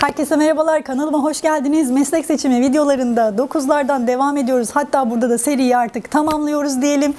Herkese merhabalar kanalıma hoş geldiniz. Meslek seçimi videolarında 9'lardan devam ediyoruz. Hatta burada da seriyi artık tamamlıyoruz diyelim.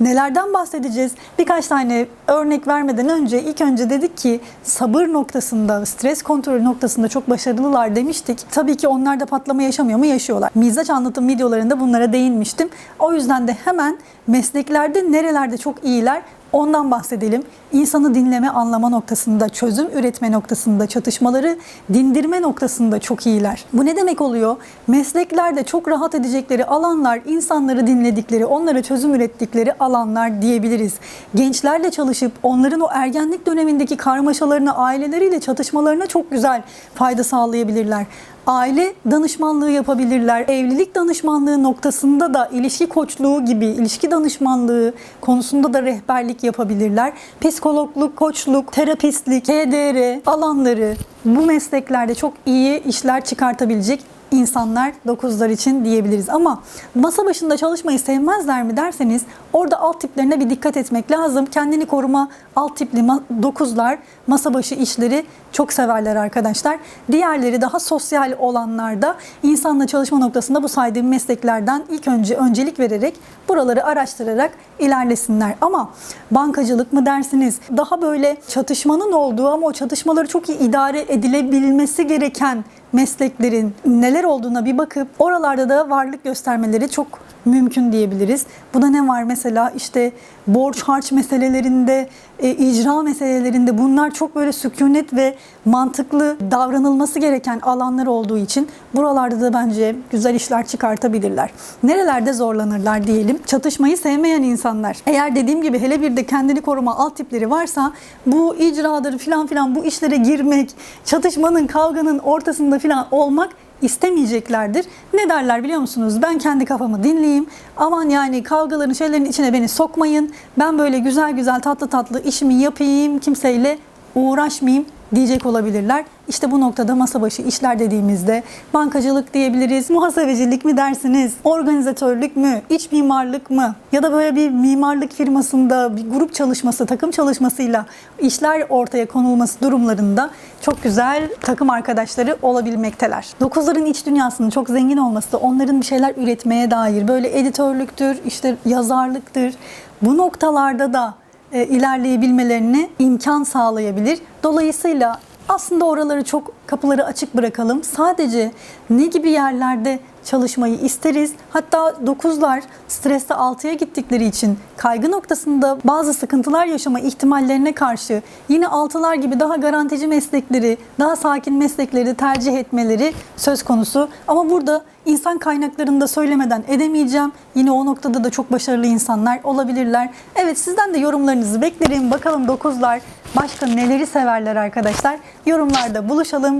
Nelerden bahsedeceğiz? Birkaç tane örnek vermeden önce ilk önce dedik ki sabır noktasında, stres kontrolü noktasında çok başarılılar demiştik. Tabii ki onlar da patlama yaşamıyor mu? Yaşıyorlar. Mizaç anlatım videolarında bunlara değinmiştim. O yüzden de hemen mesleklerde nerelerde çok iyiler Ondan bahsedelim. İnsanı dinleme, anlama noktasında, çözüm üretme noktasında, çatışmaları dindirme noktasında çok iyiler. Bu ne demek oluyor? Mesleklerde çok rahat edecekleri alanlar, insanları dinledikleri, onlara çözüm ürettikleri alanlar diyebiliriz. Gençlerle çalışıp onların o ergenlik dönemindeki karmaşalarına, aileleriyle çatışmalarına çok güzel fayda sağlayabilirler aile danışmanlığı yapabilirler. Evlilik danışmanlığı noktasında da ilişki koçluğu gibi ilişki danışmanlığı konusunda da rehberlik yapabilirler. Psikologluk, koçluk, terapistlik, KDR alanları bu mesleklerde çok iyi işler çıkartabilecek insanlar 9'lar için diyebiliriz. Ama masa başında çalışmayı sevmezler mi derseniz orada alt tiplerine bir dikkat etmek lazım. Kendini koruma alt tipli 9'lar masa başı işleri çok severler arkadaşlar. Diğerleri daha sosyal olanlarda insanla çalışma noktasında bu saydığım mesleklerden ilk önce öncelik vererek buraları araştırarak ilerlesinler. Ama bankacılık mı dersiniz? Daha böyle çatışmanın olduğu ama o çatışmaları çok iyi idare edilebilmesi gereken mesleklerin neler olduğuna bir bakıp oralarda da varlık göstermeleri çok mümkün diyebiliriz. Bu da ne var mesela işte borç harç meselelerinde, e, icra meselelerinde bunlar çok böyle sükunet ve mantıklı davranılması gereken alanlar olduğu için buralarda da bence güzel işler çıkartabilirler. Nerelerde zorlanırlar diyelim. Çatışmayı sevmeyen insanlar. Eğer dediğim gibi hele bir de kendini koruma alt tipleri varsa bu icradır filan filan bu işlere girmek, çatışmanın, kavganın ortasında filan olmak istemeyeceklerdir. Ne derler biliyor musunuz? Ben kendi kafamı dinleyeyim. Aman yani kavgaların şeylerin içine beni sokmayın. Ben böyle güzel güzel tatlı tatlı işimi yapayım. Kimseyle uğraşmayayım diyecek olabilirler. İşte bu noktada masa başı işler dediğimizde bankacılık diyebiliriz, muhasebecilik mi dersiniz, organizatörlük mü, iç mimarlık mı ya da böyle bir mimarlık firmasında bir grup çalışması, takım çalışmasıyla işler ortaya konulması durumlarında çok güzel takım arkadaşları olabilmekteler. Dokuzların iç dünyasının çok zengin olması onların bir şeyler üretmeye dair böyle editörlüktür, işte yazarlıktır. Bu noktalarda da ilerleyebilmelerine imkan sağlayabilir. Dolayısıyla aslında oraları çok kapıları açık bırakalım. Sadece ne gibi yerlerde çalışmayı isteriz. Hatta 9'lar streste 6'ya gittikleri için kaygı noktasında bazı sıkıntılar yaşama ihtimallerine karşı yine 6'lar gibi daha garantici meslekleri, daha sakin meslekleri tercih etmeleri söz konusu. Ama burada insan kaynaklarını da söylemeden edemeyeceğim. Yine o noktada da çok başarılı insanlar olabilirler. Evet sizden de yorumlarınızı beklerim. Bakalım 9'lar başka neleri severler arkadaşlar. Yorumlarda buluşalım.